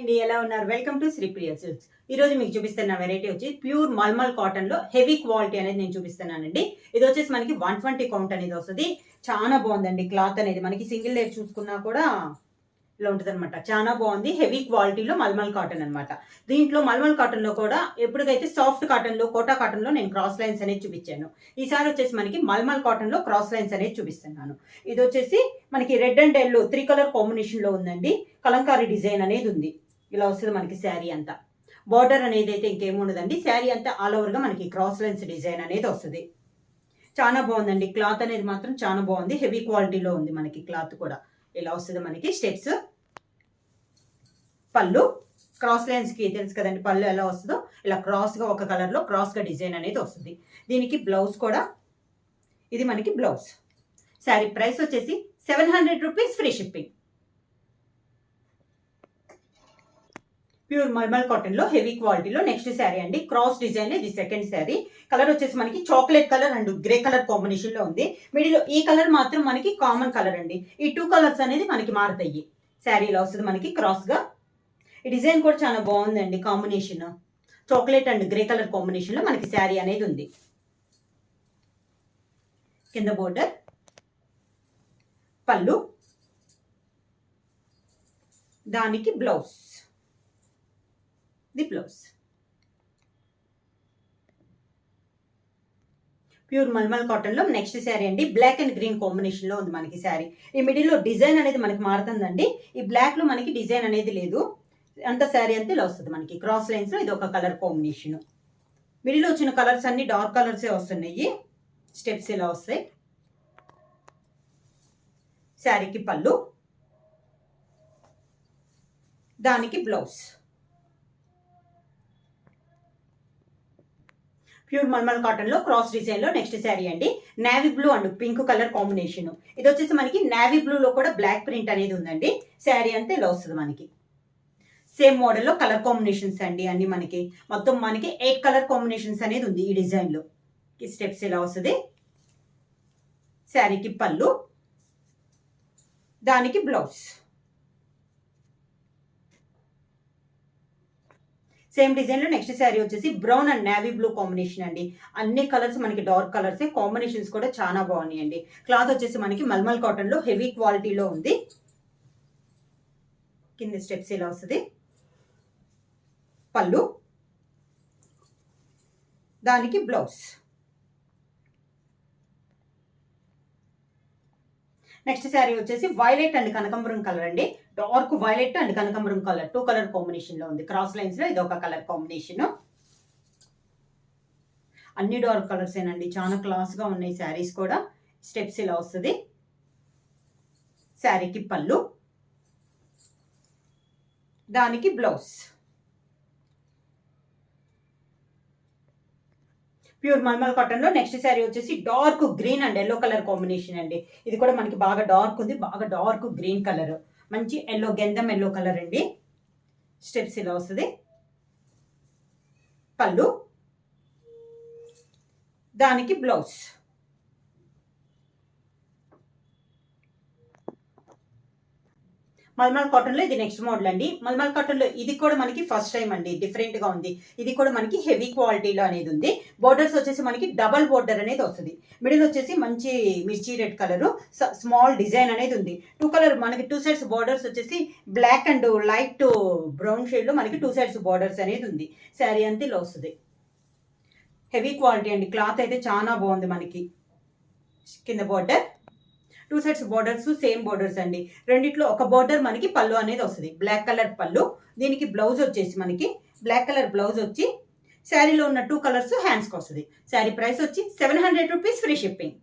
అండి ఎలా ఉన్నారు? వెల్కమ్ టు శ్రీప్రియ సిల్క్స్ ఈ రోజు మీకు చూపిస్తున్న వెరైటీ వచ్చి ప్యూర్ మల్మల్ కాటన్లో హెవీ క్వాలిటీ అనేది నేను చూపిస్తున్నానండి. ఇది వచ్చేసి మనకి వన్ ట్వంటీ కౌంట్ అనేది వస్తుంది. చాలా బాగుందండి క్లాత్ అనేది. మనకి సింగిల్ లేయర్ చూసుకున్నా కూడా ఇలా ఉంటుంది అనమాట చాలా బాగుంది. హెవీ క్వాలిటీలో మల్మల్ కాటన్ అన్నమాట. దీంట్లో మల్మల్ కాటన్లో కూడా ఎప్పటికైతే సాఫ్ట్ కాటన్లో కోటా కాటన్లో నేను క్రాస్ లైన్స్ అనేది చూపించాను. ఈసారి వచ్చేసి మనకి మల్మల్ కాటన్లో క్రాస్ లైన్స్ అనేది చూపిస్తున్నాను. ఇది వచ్చేసి మనకి red and yellow three colour కాంబినేషన్లో ఉందండి. కలంకారీ డిజైన్ అనేది ఉంది. ఇలా వస్తుంది మనకి శారీ అంతా. బార్డర్ అనేది అయితే ఇంకేముండదండి శారీ అంతా ఆల్ ఓవర్గా మనకి క్రాస్ లైన్స్ డిజైన్ అనేది వస్తుంది. చాలా బాగుందండి. క్లాత్ అనేది మాత్రం చాలా బాగుంది. హెవీ క్వాలిటీలో ఉంది మనకి క్లాత్ కూడా. ఇలా వస్తుంది మనకి స్టెప్స్ పళ్ళు. క్రాస్ లైన్స్కి తెలుసు కదండి పళ్ళు ఎలా వస్తుందో. ఇలా క్రాస్గా ఒక కలర్లో క్రాస్గా డిజైన్ అనేది వస్తుంది. దీనికి బ్లౌజ్ కూడా. ఇది మనకి బ్లౌజ్ శారీ ప్రైస్ వచ్చేసి seven hundred rupees free shipping pure mulmul కాటన్లో హెవీ క్వాలిటీలో నెక్స్ట్ శారీ అండి. క్రాస్ డిజైన్ ఇది సెకండ్ శారీ. కలర్ వచ్చేసి మనకి chocolate colour and grey colour కాంబినేషన్లో ఉంది. మిడిల్ ఈ కలర్ మాత్రం మనకి కామన్ కలర్ అండి. ఈ టూ కలర్స్ అనేది మనకి మారుతాయి. శారీలో వస్తుంది మనకి క్రాస్గా ఈ డిజైన్ కూడా చాలా బాగుందండి combination. Chocolate and grey colour కాంబినేషన్లో మనకి శారీ అనేది ఉంది. కింద బోర్డర్. పళ్ళు. దానికి blouse. The blouse pure mulmul కాటన్లో నెక్స్ట్ శారీ అండి. బ్లాక్ అండ్ గ్రీన్ కాంబినేషన్లో ఉంది మనకి శారీ ఈ మిడిల్లో డిజైన్ అనేది మనకి మారుతుందండి. ఈ బ్లాక్లో మనకి డిజైన్ అనేది లేదు. అంత శారీ అంతా ఇలా వస్తుంది మనకి. క్రాస్ లైన్స్లో ఇది ఒక కలర్ కాంబినేషన్ మిడిల్లో వచ్చిన కలర్స్ అన్ని డార్క్ కలర్సే వస్తున్నాయి. స్టెప్స్ ఇలా వస్తాయి? శారీకి పళ్ళు. దానికి బ్లౌజ్ ప్యూర్ మల్మల్ కాటన్లో క్రాస్ డిజైన్లో నెక్స్ట్ శారీ అండి. Navy blue and pink colour combination ఇది వచ్చేసి మనకి నావీ బ్లూ లో కూడా బ్లాక్ ప్రింట్ అనేది ఉందండి. శారీ అంతా ఇలా వస్తుంది మనకి. సేమ్ మోడల్లో కలర్ కాంబినేషన్స్ అండి అన్ని మనకి. మొత్తం మనకి ఎయిట్ కలర్ కాంబినేషన్స్ అనేది ఉంది ఈ డిజైన్లో ఈ స్టెప్స్ ఇలా వస్తుంది. శారీకి పళ్ళు. దానికి బ్లౌజ్ సేమ్ డిజైన్లో నెక్స్ట్ శారీ వచ్చేసి brown and navy blue combination అండి. అన్ని కలర్స్ మనకి డార్క్ కలర్స్ కాంబినేషన్స్ కూడా చాలా బాగున్నాయండి. క్లాత్ వచ్చేసి మనకి మల్మల్ కాటన్లో హెవీ క్వాలిటీలో ఉంది. కింద స్టెప్స్ ఇలా వస్తుంది. పళ్ళు. దానికి బ్లౌజ్ నెక్స్ట్ శారీ వచ్చేసి వైలెట్ అండ్ కనకంబరం కలర్ అండి. డార్క్ వైలెట్ అండ్ కనకంబరం కలర్. టూ కలర్ కాంబినేషన్లో ఉంది. క్రాస్ లైన్స్లో ఇది ఒక కలర్ కాంబినేషన్. అన్ని డార్క్ కలర్స్ ఏనండి. చాలా క్లాస్గా ఉన్నాయి శారీస్ కూడా. స్టెప్స్ ఇలా వస్తుంది. శారీకి పళ్ళు. దానికి బ్లౌజ్. ప్యూర్ మల్మల్ కాటన్లో నెక్స్ట్ శారీ వచ్చేసి dark green and yellow colour combination అండి. ఇది కూడా మనకి బాగా డార్క్ ఉంది. బాగా డార్క్ గ్రీన్ కలర్. మంచి ఎల్లో గెంధం ఎల్లో కలర్ అండి. స్టెప్స్ ఇలా వస్తుంది. పళ్ళు. దానికి బ్లౌజ్ మల్మల్ కాటన్లో ఇది నెక్స్ట్ మోడల్ అండి. మల్మల్ కాటన్లో ఇది కూడా మనకి ఫస్ట్ టైం అండి. డిఫరెంట్గా ఉంది. ఇది కూడా మనకి హెవీ క్వాలిటీలో అనేది ఉంది. బోర్డర్స్ వచ్చేసి మనకి డబల్ బోర్డర్ అనేది వస్తుంది. మిడిల్ వచ్చేసి మంచి మిర్చి రెడ్ కలర్ స్మాల్ డిజైన్ అనేది ఉంది. టూ కలర్ మనకి టూ సైడ్స్ బోర్డర్స్ వచ్చేసి బ్లాక్ అండ్ లైట్ బ్రౌన్ షేడ్లో మనకి టూ సైడ్స్ బోర్డర్స్ అనేది ఉంది. శారీ అంతా ఇలా వస్తుంది. హెవీ క్వాలిటీ అండి. క్లాత్ అయితే చాలా బాగుంది మనకి. కింద border two sides borders same borders అండి. రెండిట్లో ఒక బార్డర్ మనకి పళ్ళు అనేది వస్తుంది. బ్లాక్ కలర్ పళ్ళు. దీనికి బ్లౌజ్ వచ్చేసి మనకి బ్లాక్ కలర్ బ్లౌజ్ వచ్చి శారీలో ఉన్న టూ కలర్స్ హ్యాండ్స్కి వస్తుంది. శారీ ప్రైస్ వచ్చి seven hundred rupees free shipping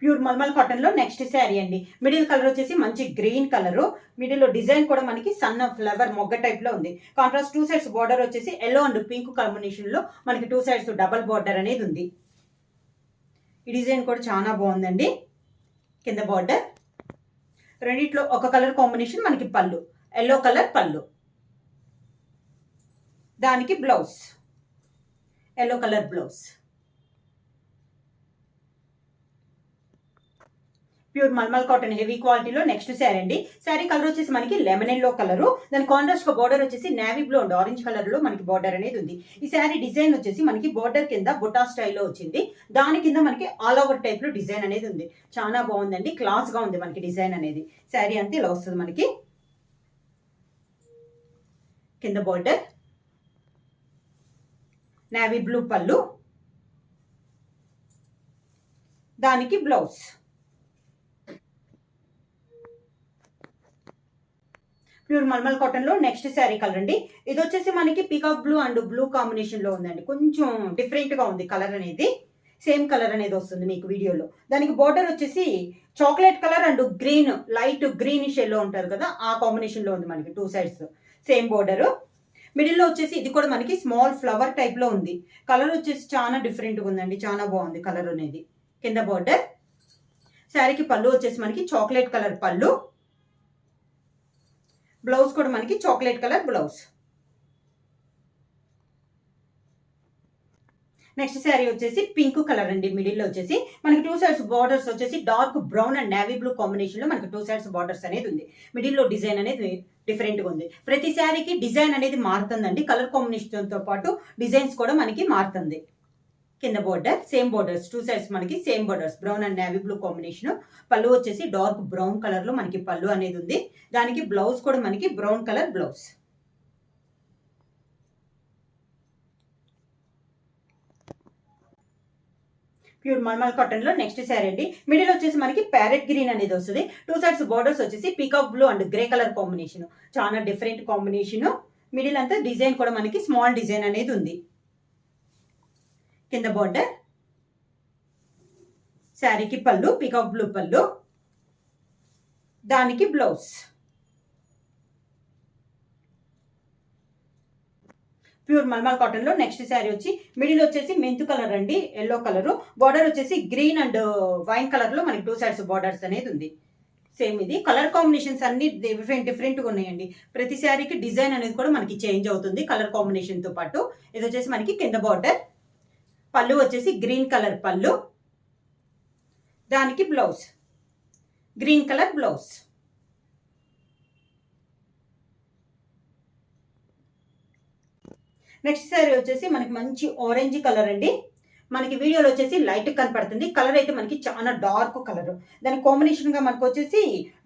pure mulmul కాటన్లో నెక్స్ట్ శారీ అండి. మిడిల్ కలర్ వచ్చేసి మంచి గ్రీన్ కలరు. మిడిల్లో డిజైన్ కూడా మనకి సన్న ఫ్లవర్ మొగ్గ టైప్లో ఉంది. కాంట్రాస్ట్ టూ సైడ్స్ బార్డర్ వచ్చేసి ఎల్లో అండ్ పింక్ కాంబినేషన్లో మనకి టూ సైడ్స్ డబల్ బార్డర్ అనేది ఉంది. ఈ డిజైన్ కూడా చాలా బాగుందండి. కింద బార్డర్ రెండిట్లో ఒక కలర్ కాంబినేషన్ మనకి పళ్ళు. ఎల్లో కలర్ పళ్ళు. దానికి blouse yellow colour blouse pure mulmul cotton heavy క్వాలిటీలో నెక్స్ట్ శారీ అండి. శారీ కలర్ వచ్చేసి మనకి లెమన్ ఎల్లో కలర్. దాని కాంట్రాస్ట్ బోర్డర్ వచ్చేసి నేవీ బ్లూ అండ్ ఆరెంజ్ కలర్లో మనకి బోర్డర్ అనేది ఉంది. ఈ శారీ డిజైన్ వచ్చేసి మనకి బోర్డర్ కింద బుటా స్టైల్లో వచ్చింది. దాని కింద మనకి ఆల్ ఓవర్ టైప్లో డిజైన్ అనేది ఉంది. చాలా బాగుందండి. క్లాస్గా ఉంది మనకి డిజైన్ అనేది. శారీ అంతా ఇలా వస్తుంది మనకి. కింద బోర్డర్ నేవీ బ్లూ పళ్ళు. దానికి బ్లౌజ్ ప్యూర్ మల్మల్ కాటన్లో నెక్స్ట్ శారీ కలర్ అండి. ఇది వచ్చేసి మనకి పీకాక్ బ్లూ అండ్ బ్లూ కాంబినేషన్లో ఉందండి. కొంచెం డిఫరెంట్గా ఉంది కలర్ అనేది. సేమ్ కలర్ అనేది వస్తుంది మీకు వీడియోలో. దానికి బోర్డర్ వచ్చేసి chocolate colour and green light గ్రీన్లో ఉంటారు కదా ఆ కాంబినేషన్లో ఉంది మనకి టూ సైడ్స్. Same border. మిడిల్లో వచ్చేసి ఇది కూడా మనకి స్మాల్ ఫ్లవర్ టైప్లో ఉంది. కలర్ వచ్చేసి చాలా డిఫరెంట్గా ఉందండి. చాలా బాగుంది కలర్ అనేది. కింద బోర్డర్. శారీకి పళ్ళు వచ్చేసి మనకి చాక్లెట్ కలర్ పళ్ళు. బ్లౌజ్ కూడా మనకి chocolate colour blouse. Next sari వచ్చేసి పింక్ కలర్ అండి మిడిల్లో వచ్చేసి. మనకి టూ సైడ్స్ బార్డర్స్ వచ్చేసి dark brown and navy blue కాంబినేషన్లో మనకి టూ సైడ్స్ బార్డర్స్ అనేది ఉంది. మిడిల్లో డిజైన్ అనేది డిఫరెంట్గా ఉంది. ప్రతి శారీకి డిజైన్ అనేది మారుతుందండి. కలర్ కాంబినేషన్తో పాటు డిజైన్స్ కూడా మనకి మారుతుంది. కింద border same borders two sides మనకి same borders brown and navy blue combination పళ్ళు వచ్చేసి డార్క్ బ్రౌన్ కలర్లో మనకి పళ్ళు అనేది ఉంది. దానికి బ్లౌజ్ కూడా మనకి brown colour blouse pure mulmul కాటన్లో నెక్స్ట్ శారీ అండి. మిడిల్ వచ్చేసి మనకి ప్యారెట్ గ్రీన్ అనేది వస్తుంది. టూ సైడ్స్ బోర్డర్స్ వచ్చేసి peacock blue and grey colour combination చాలా డిఫరెంట్ కాంబినేషన్ మిడిల్ అంతా డిజైన్ కూడా మనకి స్మాల్ డిజైన్ అనేది ఉంది. కింద బోర్డర్ శారీకి పళ్ళు పికప్ బ్లూ పళ్ళు. దానికి బ్లౌజ్ ప్యూర్ మల్మల్ కాటన్లో నెక్స్ట్ శారీ వచ్చి మిడిల్ వచ్చేసి మెంతు కలర్ అండి ఎల్లో కలరు బార్డర్ వచ్చేసి గ్రీన్ అండ్ వైన్ కలర్లో మనకి టూ సైడ్స్ బార్డర్స్ అనేది ఉంది. సేమ్ ఇది. కలర్ కాంబినేషన్స్ అన్ని డిఫరెంట్ డిఫరెంట్గా ఉన్నాయండి. ప్రతి శారీకి డిజైన్ అనేది కూడా మనకి చేంజ్ అవుతుంది కలర్ కాంబినేషన్తో పాటు. ఇది వచ్చేసి మనకి కింద బార్డర్ పళ్ళు వచ్చేసి గ్రీన్ కలర్ పళ్ళు. దానికి blouse. Green colour blouse. Next sari వచ్చేసి మనకి మంచి ఆరెంజ్ కలర్ అండి. మనకి వీడియోలో వచ్చేసి లైట్ కనపడుతుంది. కలర్ అయితే మనకి చాలా డార్క్ కలర్ దాని కాంబినేషన్గా మనకు వచ్చేసి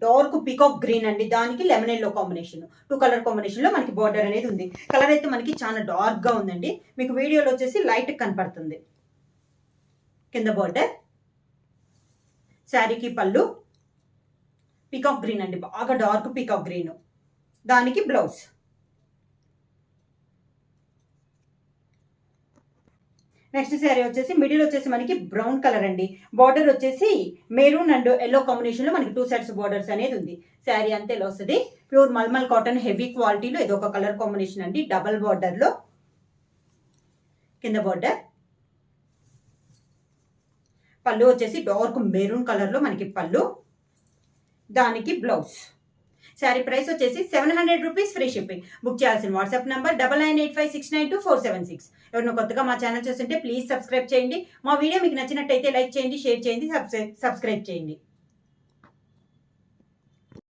డార్క్ పికాక్ గ్రీన్ అండి. దానికి lemon yellow combination two colour కాంబినేషన్లో మనకి బార్డర్ అనేది ఉంది. కలర్ అయితే మనకి చాలా డార్క్గా ఉందండి. మీకు వీడియోలో వచ్చేసి లైట్ కనపడుతుంది. కింద బార్డర్ శారీకి పళ్ళు. పికాక్ గ్రీన్ అండి. బాగా డార్క్ పికాక్ గ్రీన్ దానికి బ్లౌజ్ నెక్స్ట్ శారీ వచ్చేసి మిడిల్ వచ్చేసి మనకి బ్రౌన్ కలర్ అండి. బార్డర్ వచ్చేసి మెరూన్ అండ్ ఎల్లో కాంబినేషన్లో మనకి టూ సైడ్స్ బార్డర్స్ అనేది ఉంది. శారీ అంతే ఇలా వస్తుంది ప్యూర్ మల్మల్ కాటన్ హెవీ క్వాలిటీలో ఇది ఒక కలర్ కాంబినేషన్ అండి. డబల్ బార్డర్లో కింద బార్డర్ పళ్ళు వచ్చేసి డార్క్ మెరూన్ కలర్లో మనకి పళ్ళు. దానికి బ్లౌజ్ శారీ ప్రైస్ వచ్చేసి seven hundred rupees free shipping. Book చేయాల్సిన WhatsApp number double nine eight five six nine two four seven six. ఎవరినో కొత్తగా మా ఛానల్ చూస్తుంటే ప్లీజ్ సబ్స్క్రైబ్ చేయండి. మా వీడియో మీకు నచ్చినట్టయితే లైక్ చేయండి షేర్ చేయండి సబ్స్క్రైబ్ చేయండి.